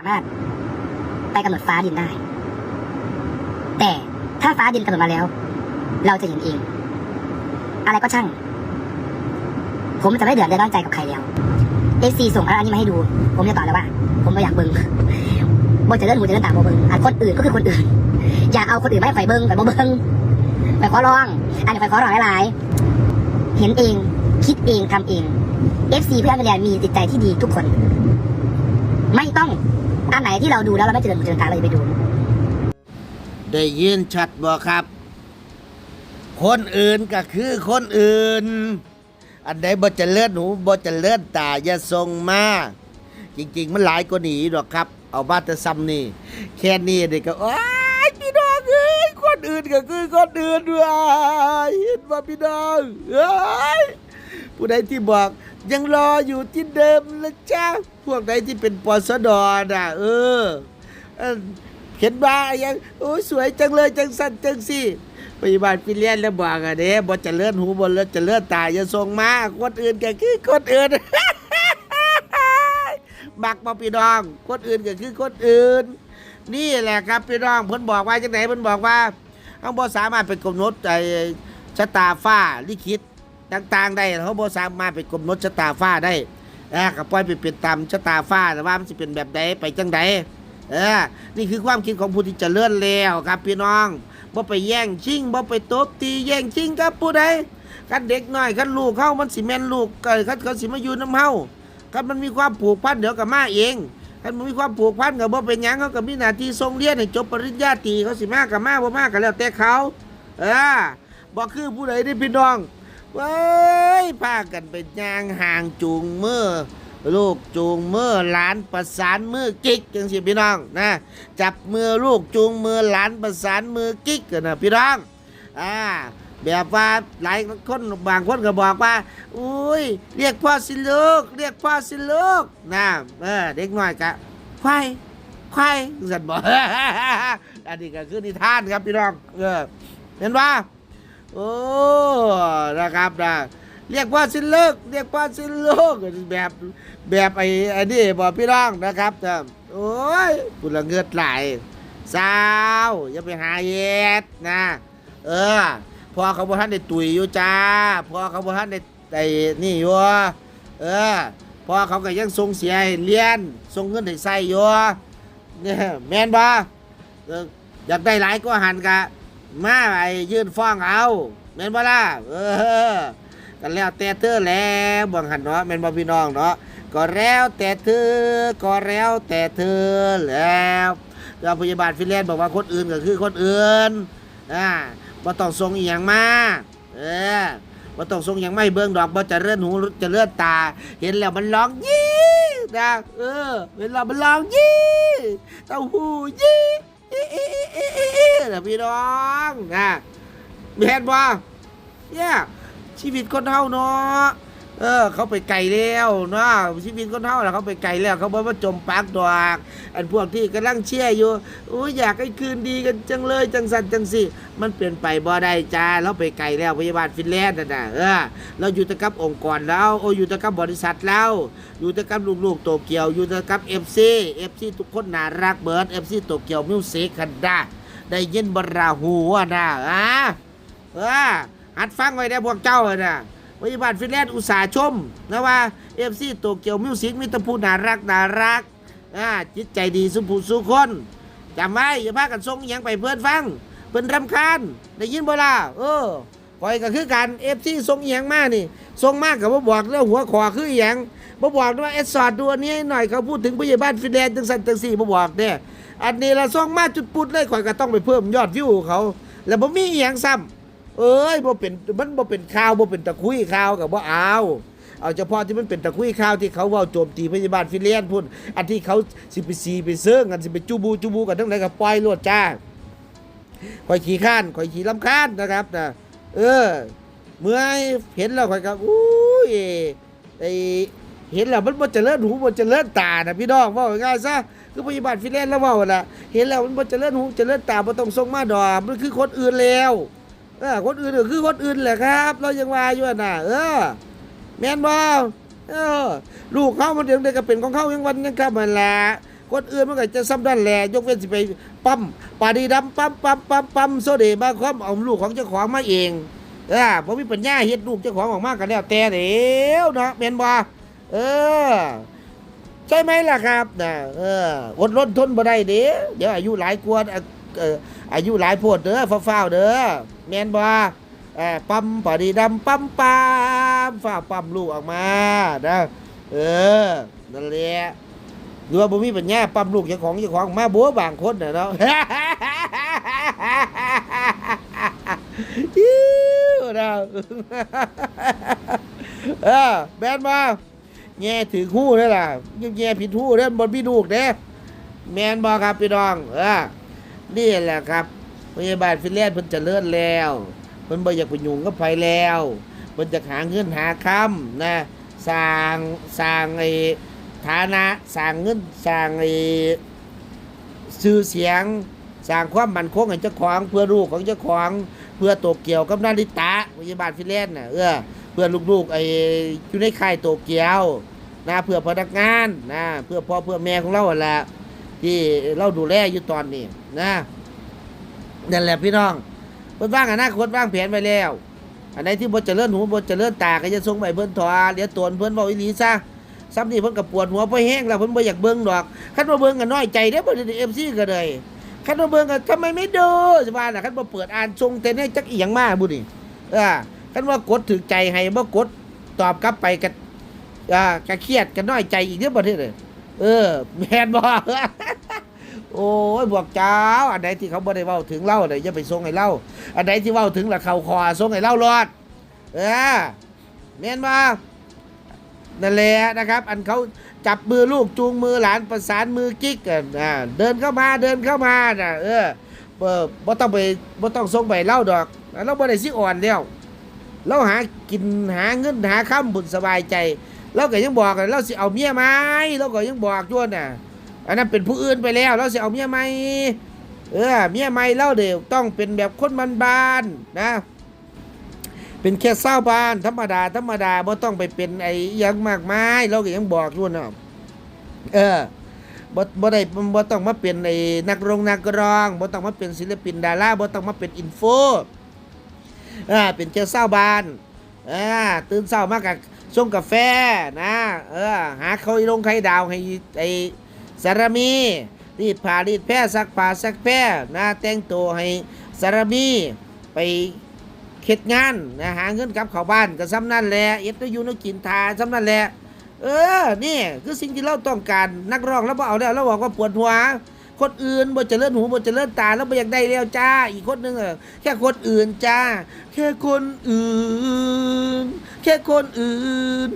ามารถไปกำหนดฟ้าดินได้ แต่ถ้าฟ้าดินกำหนดมาแล้ว เราจะเห็นเอง อะไรก็ช่าง ผมจะไม่เดือดร้อนใจกับใครแล้วเอซีส่งอะไรอันนี้มาให้ดู ผมจะตอบเลยว่า ผมไม่อยากเบิ้งบ่จะเลื่อนหูจะเลื่อนตาบ่เบิ้งอะคนอื่นก็คือคนอื่น อย่าเอาคนอื่นไมาให้ไฟเบิ้งไฟบ่เบิ้งไฟขอร้อง อันนี้ไฟขอร้องหลายๆเห็นเอง คิดเองทำเอง FC เพื่อนกันเรียนมีจิตใจที่ดีทุกคน ไม่ต้อง อันไหนที่เราดูแล้วเราไม่เจริญหูเจริญตาเราอย่าไปดู ได้ยินชัดบ่ครับ คนอื่นก็คือคนอื่น อันใดบ่เจะเลือนหูบ่เจะเลือนตาอย่าส่งมา จริง ๆ มันหลายกว่านี้ดอกครับ เอาบ้านแต่ซ้ำนี่แค่นี้เด็กก็โอ้ยพี่น้องเอ้ยคนอื่นก็คือคนอื่นด้วยเห็นว่าพี่น้องเอ้ยผู้ใดที่บอก ยังรออยู่ที่เดิมนะจ๊ะพวกใดที่เป็นปสดน่ะ เออเห็นบ้ายังโอ้ยสวยจังเลยจังสั้นจังสิพยาบาลฟิเลียนแล้วบอกอะเด้บ่จะเลื่อนหูบ่เลื่อนจะเลื่อนตาอย่าส่งมาคนอื่นก็คือคนอื่นบักบ่พี่น้องคนอื่นก็คือคนอื่น นี่แหละครับพี่น้องเพิ่นบอกว่าจังไหนเพิ่นบอกว่าเฮาบ่สามารถไปกำหนดไอ้ชะตาฟ้าลิขิต ต่างๆได้เขาบ่สามารถไปกำหนดชะตาฟ้าได้เออก็ปล่อยไปเป็นตามชะตาฟ้าแต่ว่ามันสิเป็นแบบใดไปจังใดเออ นี่คือความคิดของผู้ที่เจะเลื่อนแล้วครับพี่น้องบ่ไปแย่งชิงบ่ไปตบตีแย่งชิงกับผู้ใดคันเด็กน้อยคันลูกเขามันสิแม่นลูกเกิดคันเขาสิมาอยู่น้ำเฮาคันมันมีความผูกพันเดี๋ยวกับมาเองคันมันมีความผูกพันกับบ่เป็นหยังเขาก็มีหน้าที่ส่งเรียนให้จบปริญญาตรีเขาสิมากับมาบ่มาก็แล้วแต่เขาเออบ่คือผู้ใดที่พี่น้อง ว้ยพากันไปย่างห่างจูงมือลูกจูงมือหลานประสานมือกิ๊กจังสิพี่น้องนะจับมือลูกจูงมือหลานประสานมือกิ๊กกันนะพี่น้องอ่าแบบว่าหลายคนบางคนก็บอกว่า อุ้ยเรียกพ่อสิลูกเรียกพ่อสิลูกนะเออเด็กน้อยกะควายควายสันบอกอันนี้ก็คือนิทานครับพี่น้องเออเห็นว่า โอ้นะครับนะเรียกว่าสิ้นเลิกเรียกว่าสิ้นโลกแบบแบบไอ้ไอ้นี่บอกพี่น้องนะครับแต่โอ้ยกุละเงือดไหลสาวอย่าไปหาเย็ดนะ เออพอเขาบอกท่านได้ตุยอยู่จ้าพอเขาบอกท่านได้ไอ้นี่อยู่เออพอเขาก็ยังส่งเสียเรียนส่งเงินให้ใส่อยู่เนี่ยแมนบ่เอออยากได้หลายก็หันกะ มาไอ้ยื่นฟ้องเอาแมนบ่ล่ะเออกันแล้วแต่เธอแล้วบังหันเนาะแม่นบ่พี่น้องเนาะก็แล้วแต่เธอก็แล้วแต่เธอแล้วแล้วพยาบาลฟินแลนด์บอกว่าคนอื่นก็คือคนอื่นอ่าบ่ต้องส่งอีหยังมาเออบ่ต้องส่งอหยังไมาให้เบิ่งดอกบ่จะเลื่อนหูจะเลื่อนตา เห็นแล้วมันร้องยี่นะเออเห็นแล้วมันร้องยี่เต้าหู้ยี่ อีอีอีอีอีอีนะพี่น้องนะแม่นบ่เนี่ยชีวิตคนเฮาเนาะ เออ เขาไปไกลแล้วเนาะชีวิตคนเฮาแล้วเขาไปไกลแล้ว เขาบอกว่าจมปากดอกอันพวกที่กำลังเชียร์อยู่อุ้ยอยากให้คืนดีกันจังเลยจังสันจังสิมันเปลี่ยนไปบ่ได้จ้าเราไปไกลแล้วพยาบาลฟินแลนด์นะนะเออเราอยู่แต่กับองค์กรแล้วโอ้อยู่แต่กับบริษัทแล้วอยู่แต่กับลูกๆโตเกียว อยู่แต่กับเอฟซีเอฟซีทุกคนน่ารักเบิร์ดเอฟซีโตเกียวมิวสิกกันด้ได้ยินบรราหูนะอะเออหัดฟังไว้ได้พวกเจ้าเลยนะ พยาบาลฟินแลนด์อุตสาห์ชมนะว่าเอฟซีโตเกียวมิวสิกมีแตะพูน่ารักน่ารักอ่าจิตใจดีสุภูสุคนจำไว้อย่าพากันส่งอหยังไปเพื่อนฟังเพื่อนรำคาญได้ยินบ่ล่ะเออคอยก็คือการเอฟซีส่งอหยังมากนี่ส่งมากกับว่าบอกแล้วหัวขอคืออหยังบ่บอกว่าเอสซอดดูอันนี้หน่อยเขาพูดถึงพยาบาลฟินแลนด์จังสันจังสี่บ่บอกเนี่ยอันนี้ละส่งมาจุดปุดเลยข่อยก็ต้องไปเพิ่มยอดวิวเขา แล้วบ่มีอหยังซ้ำ เอ้ยบ่เป็นมันบ่เป็นข่าวบ่เป็นตะคุยข่าวกับบ่เอาเอาเฉพาะที่มันเป็นตะคุยข่าวที่เขาเว้าโจมตีพยาบาลฟินแลนด์พุ่นอันที่เขาสิไปซีไปเซิงกันสิไปจูบูจูบูกันทั้งหลายก็ปล่อยโลดจ้าข่อยขี้ข้านข่อยขี้ลำคาญนะครับนะเออ เมื่อเห็นแล้วข่อยก็อุ้ยไอเห็นแล้วมันบ่เจริญหูบ่เจริญตานะพี่น้องว้าง่ายซะคือพยาบาลฟินแลนด์แล้วเว้าน่ะเห็นแล้วมันบ่เจริญหูเจริญตาบ่ต้องส่งมาดอกมันคือคนอื่นแล้ว เออคนอื่นก็คือคนอื่นแหละครับ เรายังว่าอยู่อะน่ะ เออ แม่นบ่เออ ลูกเขามันเดี๋ยวเด็กก็เป็นของเขายังวันยังครับมันแหละคนอื่นมันก็จะซ้ำด้านแหลยกเว้นสิไปปั๊มปาดีดำปั๊มปั๊มปั๊มปั๊มโซเดมาคอมเอาลูกของเจ้าของมาเองเออผมมีปัญญาเฮ็ดลูกเจ้าของออกมากันแล้วแต่เดี๋ยวเนาะแม่นบ่เออใช่ไหมล่ะครับนะเอออดรนทนบ่ได้เด้เดี๋ยวอายุหลายกว่า อายุหลายโพดเด้อฟ้าวๆเด้อแมนบ่เอปั๊มปาดีดำปั๊มปั๊มฟ้าปั๊มลูกออกมานะเออนั่นแหละหรือว่าบ่มีปัญญาปั๊มลูกเจ้าของเจ้าของมาบัวบางคนน่ะเนาะอิ๊วนะเออแบนมาแง่ถือคู่นี่ล่ะยิ่งแง่ผิดคู่เด้บนพี่ลูกเด้แมนบอครับพี่น้อง เออ นี่แหละครับพยาบาลฟินแลนด์เพิ่นเจะเลือนแล้วเพิ่นบ่อยากไปยุ่งกับไผแล้วเพิ่นจะหาเงินหาคำนะสร้างสร้างไอ้ฐานะสร้างเงินสร้างไอ้ชื่อเสียงสร้างความมั่นคงให้เจ้าของเพื่อลูกของเจ้าของเพื่อโตเกียวกับนาริตะพยาบาลฟินแลนด์น่ะเออเพื่อลูกๆไอ้อยู่ในค่ายโตเกียวนะเพื่อพนักงานนะเพื่อพ่อเพื่อแม่ของเราแหละที่เราดูแลอยู่ตอนนี้ นะนั่นแหละพี่น้องเพิ่นวางอนาคตวางแผนไว้แล้ว อันไหนที่บ่เจริญหูบ่เจริญตาก็จะส่งไปเพิ่นถอเดี๋ยวตนเพิ่นเว้าอีหลีซะซ้ำนี่เพิ่นก็ปวดหัวบ่แห้งแล้วเพิ่นบ่อยากเบิ่งดอกคันบ่เบิ่งก็น้อยใจเด้อบ่ได้ FC ก็เลยคันบ่เบิ่งก็ทำไมไม่ดูสิว่าน่ะคันบ่เปิดอ่านส่งแต่ให้จักอีหยังมาบุนี่เออกันว่ากดถึกใจให้บ่กดตอบกลับไปกันอ่ากะเครียดกันน้อยใจอีกเรื่องประเทศเลยเออแมนบ่ โอ้ยบวกเจ้า อันใดที่เขาบ่ได้เว้าถึงเล่าเนี่ยอย่าไปส่งให้เล่าอันใดที่เว้าถึงละเขาคอส่งให้เล่ารอด เออแม่นบ่นั่นแหละนะครับ อันเขาจับมือลูกจูงมือหลานประสานมือกิ๊กกันอ่าเดินเข้ามาเดินเข้ามาน่ะเออเออบ่ต้องไปบ่ต้องส่งไปเล่าดอกเราบ่ได้สิอ่อนแล้วเราหากินหาเงินหาข้ามบุญสบายใจเราก็ยังบอกเราสิเอาเมียไหมเราก็ยังบอกจ้วนน่ะ อันนั้นเป็นผู้อื่นไปแล้วเราสิเอาเมียไหมเออเมียไหมเราเดี๋ยวต้องเป็นแบบคนบ้านๆนะเป็นแค่เศร้าบ้านธรรมดาธรรมดาบ่ต้องไปเป็นไอ้ยังมากมายเราก็ยังบอกจ้วนน่ะเออบ่บ่ได้บ่ต้องมาเป็นไอ้นักร้องนักร้องบ่ต้องมาเป็นศิลปินดาราบ่ต้องมาเป็นอินโฟอ่าเป็นเจ้าเศร้าบ้านอ่าตื่นเศร้ามากกับส่งกาแฟนะเออหาเขาลงไข่ดาวให้ไอ้ สารมีรีดผ้ารีดแพร่ซักผ้าซักแพร่นะแต่งตัวให้สารมีไปเข็ดงานนะหาเงินกลับเข้าบ้านก็ซ้ำนั่นแหละเอ็ดก็อยู่นกกินทาซ้ำนั่นแหละเออนี่คือสิ่งที่เราต้องการนักร้องแล้วบ่เอาแล้วเราบอกว่าปวดหัวคนอื่นบ่เจริญหูบ่เจริญตาแล้วบ่อยากได้แล้วจ้า อีกคนหนึงเออแค่คนอื่นจ้า แค่คนอื่น แค่คนอื่น